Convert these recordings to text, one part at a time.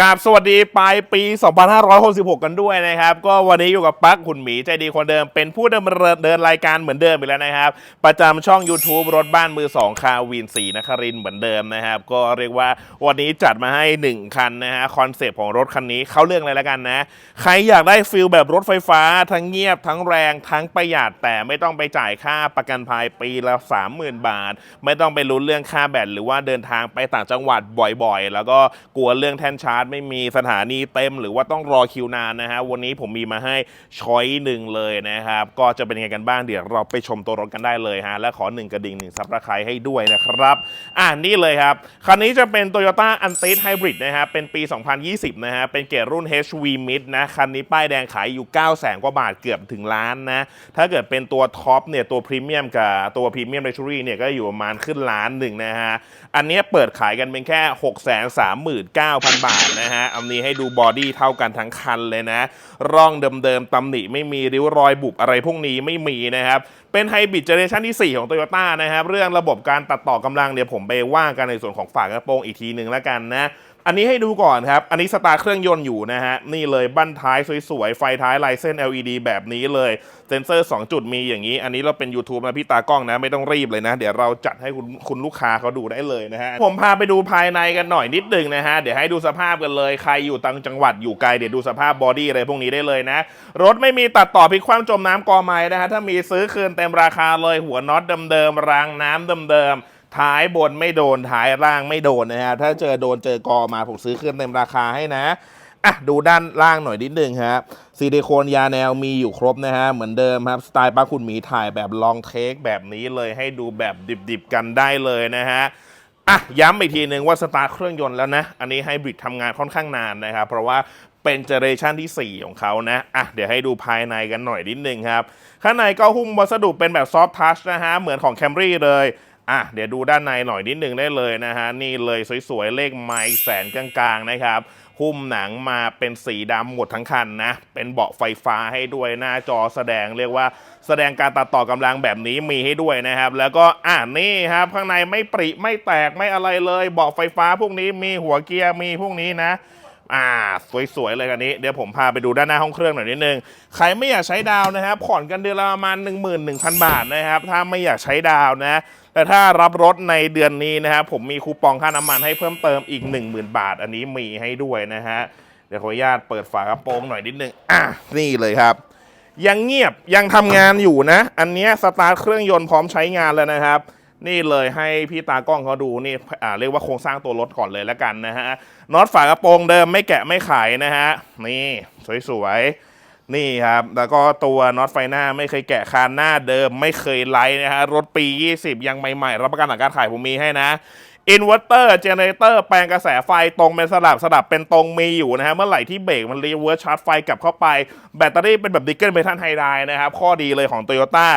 กราบสวัสดีปลายปี 2566 กันด้วยนะครับ ก็วันนี้อยู่กับปักคุณหมีใจดีคนเดิมเป็นผู้ดำเนินเดินรายการเหมือนเดิมอีกแล้วนะครับ ประจำช่อง YouTube รถบ้านมือ 2 คาวินสีนครินเหมือนเดิมนะครับ ก็เรียกว่าวันนี้จัดมาให้ 1 คันนะฮะคอนเซปต์ของรถคันนี้เข้าเรื่องเลยแล้วกันนะ ใครอยากได้ฟิลแบบรถไฟฟ้า ทั้งเงียบทั้งแรงทั้งประหยัดแต่ไม่ต้องไปจ่ายค่าประกันภัยปีละ 30,000 บาท ไม่ต้องไปลุ้นเรื่องค่าแบตหรือว่าเดินทางไปต่างจังหวัดบ่อยๆ แล้วก็กลัวเรื่องแท่นชาร์จไม่มีสถานีเต็ม หรือว่าต้องรอคิวนานนะฮะวันนี้ผมมีมาให้ช้อยหนึ่งเลยนะครับก็จะเป็นยังไงกันบ้างเดี๋ยวเราไปชมตัวรถกันได้เลยฮะและขอหนึ่งกระดิ่งหนึ่งซับสไครต์ให้ด้วยนะครับอ่านี่เลยครับคันนี้จะเป็น Toyota a n t i s Hybrid นะฮะเป็นปี 2020 นะฮะเป็นเกรดรุ่น HV Mid นะคันนี้ป้ายแดงขายอยู่ 9 0 0 0 0กว่าบาทเกือบถึงล้านนะถ้าเกิดเป็นตัวท็อปเนี่ยตัวพรีเมียมกับตัวพรีเมียม l ล x u r y เนี่ยก็อยู่ประมาณขึ้นล้านหนึ่งนะฮะอันนี้เปิดขายกันเป็นแค่ 6 3 9 0 0 0 บาทนะฮะอันนี้ให้ดูบอดี้เท่ากันทั้งคันเลยนะ ร่องเดิมๆตำหนิไม่มีริ้วรอยบุบอะไรพวกนี้ไม่มีนะครับ เป็นไฮบริดเจเนเรชันที่ 4 ของ Toyota นะครับ เรื่องระบบการตัดต่อกำลังเดี๋ยวผมไปว่ากันในส่วนของฝากระโปรงอีกทีหนึ่งแล้วกันนะ อันนี้ให้ดูก่อนครับ อันนี้สตาร์เครื่องยนต์อยู่นะฮะ นี่เลยบั้นท้ายสวยๆ ไฟท้ายลายเส้น LED แบบนี้เลย เซนเซอร์ 2 จุดมีอย่างนี้ อันนี้เราเป็น YouTube นะพี่ตากล้องนะ ไม่ต้องรีบเลยนะ เดี๋ยวเราจัดให้คุณคุณลูกค้าเขาดูได้เลยนะฮะ ผมพาไปดูภายในกันหน่อยนิดนึงนะฮะ เดี๋ยวให้ดูสภาพกันเลย ใครอยู่ต่างจังหวัดอยู่ไกลเดี๋ยวดูสภาพบอดี้อะไรพวกนี้ได้เลยนะ รถไม่มีตัดต่อพลิกคว่ำจมน้ำกอไม้นะฮะ ถ้ามีซื้อคืนเต็มราคาเลย หัวน็อตเดิมๆรางน้ำเดิมๆ ท้ายบนไม่โดนท้ายล่างไม่โดนนะฮะถ้าเจอโดนเจอกอมาผมซื้อคืนเต็มราคาให้นะอะดูด้านล่างหน่อยนิดนึงครับซิลิโคนยาแนวมีอยู่ครบนะฮะ เหมือนเดิมครับ สไตล์ป้าคุณหมีถ่ายแบบลองเทคแบบนี้เลยให้ดูแบบดิบๆกันได้เลยนะฮะอะย้ำอีกทีหนึ่งว่าสตาร์ทเครื่องยนต์แล้วนะ อันนี้ไฮบริดทำงานค่อนข้างนานนะครับ เพราะว่าเป็นเจเนอเรชันที่ 4 ของเขานะ อะ เดี๋ยวให้ดูภายในกันหน่อยนิดนึงครับ ข้างในก็หุ้มวัสดุเป็นแบบซอฟทัชนะฮะ เหมือนของ Camry เลย อะเดี๋ยวดูด้านในหน่อยนิดหนึ่งได้เลยนะฮะ นี่เลยสวยๆ เลขไมล์แสนกลางๆนะครับหุ้มหนังมาเป็นสีดำหมดทั้งคันนะ เป็นเบาะไฟฟ้าให้ด้วยหน้าจอแสดงเรียกว่าแสดงการตัดต่อกำลังแบบนี้มีให้ด้วยนะครับ แล้วก็อ่านี่ครับข้างในไม่ปริไม่แตกไม่อะไรเลย เบาะไฟฟ้าพวกนี้มีหัวเกียร์มีพวกนี้นะอ่า สวย ๆ เลยกันนี้ เดี๋ยวผมพาไปดูด้านหน้าห้องเครื่องหน่อยนิดนึง ใครไม่อยากใช้ดาวนะครับผ่อนกันเดือนละประมาณ 11,000 บาทนะครับ ถ้าไม่อยากใช้ดาวนะ แต่ถ้ารับรถในเดือนนี้นะครับผมมีคูปองค่าน้ำมันให้เพิ่มเติมอีก 10,000 บาท อันนี้มีให้ด้วยนะฮะเดี๋ยวขออนุญาตเปิดฝากระโปรงหน่อยนิดนึงอะนี่เลยครับ ยังเงียบยังทำงานอยู่นะ อันนี้สตาร์ทเครื่องยนต์พร้อมใช้งานแล้วนะครับนี่เลยให้พี่ตากล้องเขาดูนี่อ่าเรียกว่าโครงสร้างตัวรถก่อนเลยแล้วกันนะฮะน็อตฝากระโปรงเดิมไม่แกะไม่ขายนะฮะนี่สวยๆ นี่ครับ แล้วก็ตัวน็อตไฟหน้าไม่เคยแกะคานหน้าเดิมไม่เคยไล่นะฮะรถปี 20 ยังใหม่ๆ รับประกันหลังการขายผมมีให้นะอินเวอร์เตอร์เจเนเรเตอร์แปลงกระแสไฟตรงเป็นสลับสลับเป็นตรงมีอยู่นะฮะเมื่อไหร่ที่เบรกมันรีเวิร์สชาร์จไฟกลับเข้าไป แบตเตอรี่เป็นแบบดิเกิลเมทัลไฮไดนะครับ ข้อดีเลยของ Toyota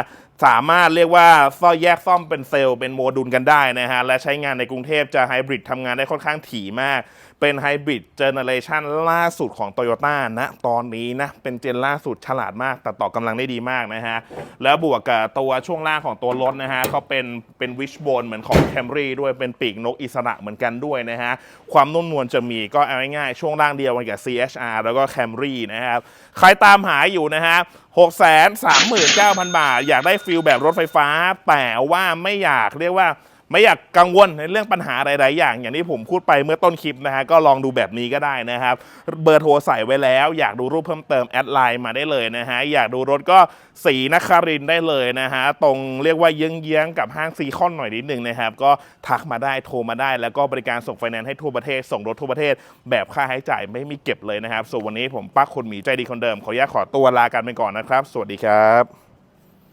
สามารถเรียกว่าซ่อแยกซ่อมเป็นเซลล์เป็นโมดูลกันได้นะฮะ และใช้งานในกรุงเทพจะไฮบริดทำงานได้ค่อนข้างถี่มาก เป็นไฮบริดเจเนเรชันล่าสุดของ Toyota นะตอนนี้นะ เป็นเจนล่าสุดฉลาดมากตัดต่อกำลังได้ดีมากนะฮะ แล้วบวกกับตัวช่วงล่างของตัวรถนะฮะเขาเป็นเป็นวิชโบนเหมือนของ Camry ด้วยเป็นปีกนกอิสระเหมือนกันด้วยนะฮะ ความนุ่มนวลจะมีก็เอาง่ายๆช่วงล่างเดียวกันกับ CHR แล้วก็ Camry นะครับใครตามหาอยู่นะฮะ6 3 9 0 0 0 บาท อยากได้ฟิลแบบรถไฟฟ้า แต่ว่าไม่อยากเรียกว่า ไม่อยากกังวลในเรื่องปัญหาหลาย ๆ อย่าง อย่างที่ผมพูดไปเมื่อต้นคลิปนะฮะก็ลองดูแบบนี้ก็ได้นะครับ เบอร์โทรใส่ไว้แล้ว อยากดูรูปเพิ่มเติมแอดไลน์มาได้เลยนะฮะอยากดูรถก็สีนครินได้เลยนะฮะตรงเรียกว่าเยื้อง ๆ กับห้างซีคอนหน่อยนิดนึงนะครับก็ทักมาได้โทรมาได้ แล้วก็บริการส่งไฟแนนซ์ให้ทั่วประเทศส่งรถทั่วประเทศ แบบค่าใช้จ่ายไม่มีเก็บเลยนะครับส่วนวันนี้ผมปักคนหมีใจดีคนเดิมขออนุญาตขอตัวลากันไปก่อนนะครับ สวัสดีครับ